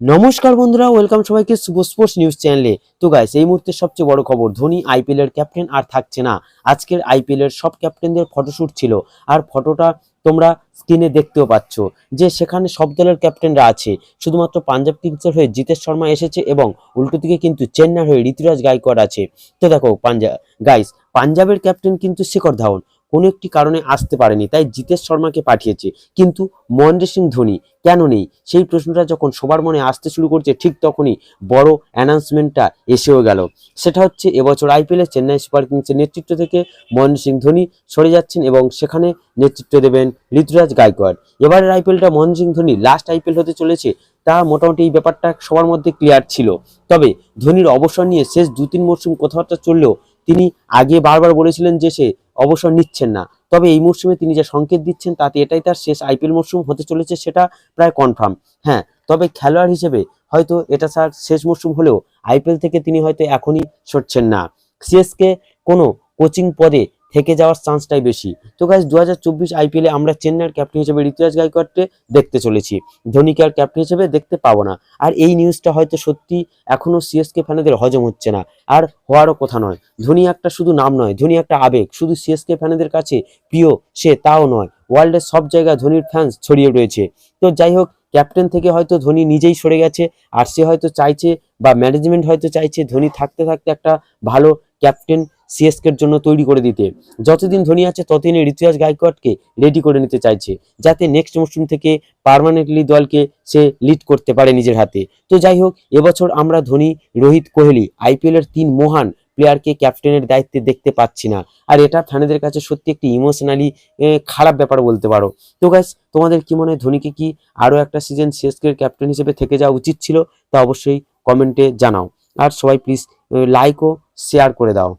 নমস্কার বন্ধুরা ওয়েলকাম সবাইকে শুভ স্পোর্টস নিউজ চ্যানেলে তো গাইস এই মুহূর্তে সবচেয়ে বড় খবর, ধোনি আইপিএল এর ক্যাপ্টেন আর থাকছে না। আজকের আইপিএল এর সব ক্যাপ্টেনদের ফটোশুট ছিল, আর ফটোটা তোমরা স্ক্রিনে দেখতেও পাচ্ছ যে সেখানে সব দলের ক্যাপ্টেনরা আছে। শুধুমাত্র পাঞ্জাব কিংসের হয়ে জিতেশ শর্মা এসেছে এবং উল্টো দিকে কিন্তু চেন্নাইয়ের হয়ে ঋতুরাজ গাইকোয়াড় আছে। তো দেখো পাঞ্জাব গাইস পাঞ্জাবের ক্যাপ্টেন কিন্তু শিখর ধাওয়ান কোনো একটি কারণে আসতে পারেনি, তাই জিতেশ শর্মাকে পাঠিয়েছে। কিন্তু মহেন্দ্র সিং ধোনি কেন নেই? সেই প্রশ্নটা যখন সবার মনে আসতে শুরু করছে, ঠিক তখনই বড় অ্যানাউন্সমেন্টটা এসেও গেল। সেটা হচ্ছে এবছর আইপিএলে চেন্নাই সুপার কিংসের নেতৃত্ব থেকে মহেন্দ্র সিং ধোনি সরে যাচ্ছেন এবং সেখানে নেতৃত্ব দেবেন ঋতুরাজ গায়কোয়াড় এবারের আইপিএলটা মহেন্দ্র সিং ধোনি লাস্ট আইপিএল হতে চলেছে, তা মোটামুটি এই ব্যাপারটা সবার মধ্যে ক্লিয়ার ছিল। তবে ধোনির অবসর নিয়ে শেষ দু তিন মরশুম কথাবার্তা চললেও তিনি আগে বারবার বলেছিলেন যে সে অবসর নিচ্ছেন না। তবে এই মরশুমে তিনি যে সংকেত দিচ্ছেন, তাতে এটাই তার শেষ আইপিএল মরশুম হতে চলেছে সেটা প্রায় কনফার্ম হ্যাঁ তবে খেলোয়াড় হিসেবে হয়তো এটা স্যার শেষ মরশুম হলেও আইপিএল থেকে তিনি হয়তো এখনই সরছেন না। সিএসকে কোনো কোচিং পদে থেকে যাওয়ার চান্সটাই বেশি। তো গাইজ দু হাজার চব্বিশ আইপিএলে আমরা চেন্নাইয়ের ক্যাপ্টেন হিসেবে ঋতুরাজ গাইকোয়াড়কে দেখতে চলেছি। ধোনিকে আর ক্যাপ্টেন হিসেবে দেখতে পাবো না। আর এই নিউজটা হয়তো সত্যি এখনও সিএসকে ফ্যানেদের হজম হচ্ছে না। আর হওয়ারও কথা নয়। ধোনি একটা শুধু নাম নয়, ধোনি একটা আবেগ। শুধু সিএসকে ফ্যানেদের কাছে প্রিয়, সে তাও নয়। ওয়ার্ল্ডের সব জায়গায় ধোনির ফ্যান্স ছড়িয়ে রয়েছে। তো যাই হোক ক্যাপ্টেন থেকে হয়তো ধোনি নিজেই সরে গেছে। আর সে হয়তো চাইছে বা ম্যানেজমেন্ট হয়তো চাইছে ধোনি থাকতে থাকতে একটা ভালো ক্যাপ্টেন সিএসকের জন্য তৈরি করে দিতে। যতদিন ধোনি আছে ততদিনই ঋতুরাজ গায়কোয়াড়কে রেডি করে নিতে চাইছে, যাতে নেক্সট মরশুম থেকে পার্মানেন্টলি দলকে সে লিড করতে পারে নিজের হাতে। তো যাই হোক, এবছর আমরা ধোনি রোহিত কোহলি আইপিএল এর তিন মহান প্লেয়ারকে ক্যাপ্টেনের দায়িত্বে দেখতে পাচ্ছি না। আর এটা ফ্যানেদের কাছে সত্যি একটি ইমোশনালি খারাপ ব্যাপার বলতে পারো। তো গাইস তোমাদের কি মনে হয়, ধোনিকে কি আরও একটা সিজন সিএসকে ক্যাপ্টেন হিসেবে থেকে যাওয়া উচিত ছিল? তা অবশ্যই কমেন্টে জানাও। আর সবাই প্লিজ লাইক ও শেয়ার করে দাও।